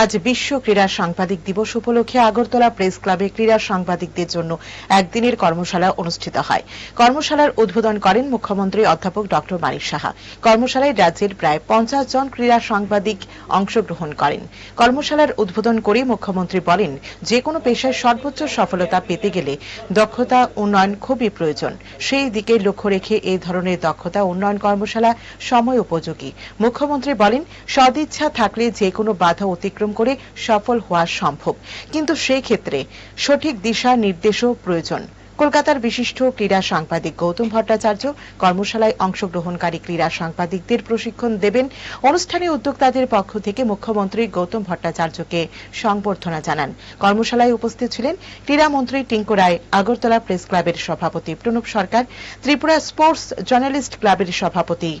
আজ বিশ্ব ক্রীড়া সাংবাদিক দিবস উপলক্ষে আগরতলা প্রেস ক্লাবে ক্রীড়া সাংবাদিকদের জন্য একদিনের কর্মশালা অনুষ্ঠিত হয়। কর্মশালার উদ্বোধন করেন মুখ্যমন্ত্রী অধ্যাপক ড মানিক সাহা। কর্মশালায় রাজ্যের প্রায় পঞ্চাশ জন ক্রীড়া সাংবাদিক অংশগ্রহণ করেন। কর্মশালার উদ্বোধন করে মুখ্যমন্ত্রী বলেন যে কোনো পেশায় সর্বোচ্চ সফলতা পেতে গেলে দক্ষতা উন্নয়ন খুবই প্রয়োজন। সেই দিকে লক্ষ্য রেখে এই ধরনের দক্ষতা উন্নয়ন কর্মশালা সময় উপযোগী। মুখ্যমন্ত্রী বলেন, সদিচ্ছা থাকলে যে কোনো বাধা অতিক্রম করে সফল হওয়া সম্ভব। কিন্তু সেই ক্ষেত্রে সঠিক দিশা, নির্দেশও প্রয়োজন। কলকাতার বিশিষ্ট ক্রীড়া সাংবাদিক গৌতম ভট্টাচার্য কর্মশালায় অংশগ্রহণকারী ক্রীড়া সাংবাদিকদের প্রশিক্ষণ দেবেন। অনুষ্ঠানে উদ্যোক্তাদের পক্ষ থেকে মুখ্যমন্ত্রী গৌতম ভট্টাচার্যকে সংবর্ধনা জানান। কর্মশালায় উপস্থিত ছিলেন ক্রীড়ামন্ত্রী টিঙ্কু রায়, আগরতলা প্রেস ক্লাবের সভাপতি প্রণব সরকার, ত্রিপুরা স্পোর্টস জার্নালিস্ট ক্লাবের সভাপতি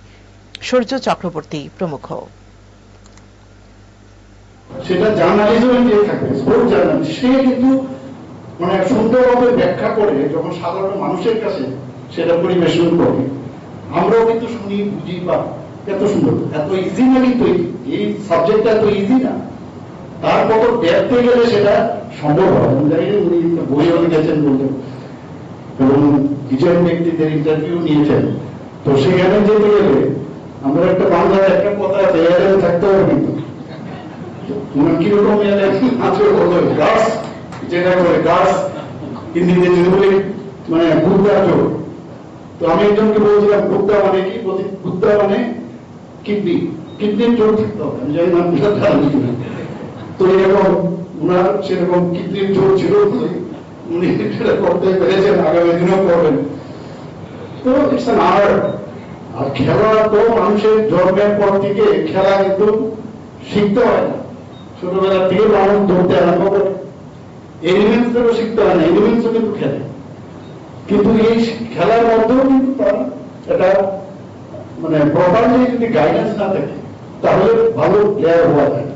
সূর্য চক্রবর্তী প্রমুখ। সেটা জার্নালিজমে যে থাকবে স্পোর্টস জার্নালিস্ট সে কিন্তু মানে সুন্দরভাবে ব্যাখ্যা করে যখন সাধারণ মানুষের কাছে সেটা পরিবেশন করে। আমরাও কিন্তু শুনি, বুঝি বা এত সুন্দর, এত ইজি না কিন্তু এই- সাবজেক্টটা এত ইজি না। তার কত দেখতে গেলে সেটা সম্ভব হয় আমি জানি উনি বইও লিখেছেন বলতে। এবং বিজয় ব্যক্তিদের ইন্টারভিউ নিয়েছেন। তো সেখানে যেতে গেলে আমরা একটা বাংলায় একটা কথা আছে থাকতে কীরকম গাছ? যেটা করে গাছ? হিন্দিতে মানে বুদ্ধা তো আমি একজনকে বলছিলাম বুদ্ধা মানে কি? বুদ্ধা মানে কিডনি। কিডনির জানি তো এরকম ওনার সেরকম কিডনির ছিল উনি সেটা করতে পেরেছেন, আগামী করবেন। তো ইটস অ্যান আর্ট আর খেলা তো মানুষের জন্মের পর থেকে খেলা কিন্তু শিখতে হয় না। ছোটবেলা থেকে মানুষ ধরতে আরম্ভ করে এলিমেন্টস থেকেও শিখতে হয় না এলিমেন্টসও কিন্তু খেলে কিন্তু এই খেলার মধ্যেও কিন্তু তার একটা মানে প্রপারলি যদি গাইডেন্স না থাকে তাহলে ভালো প্লেয়ার হওয়া যায় না।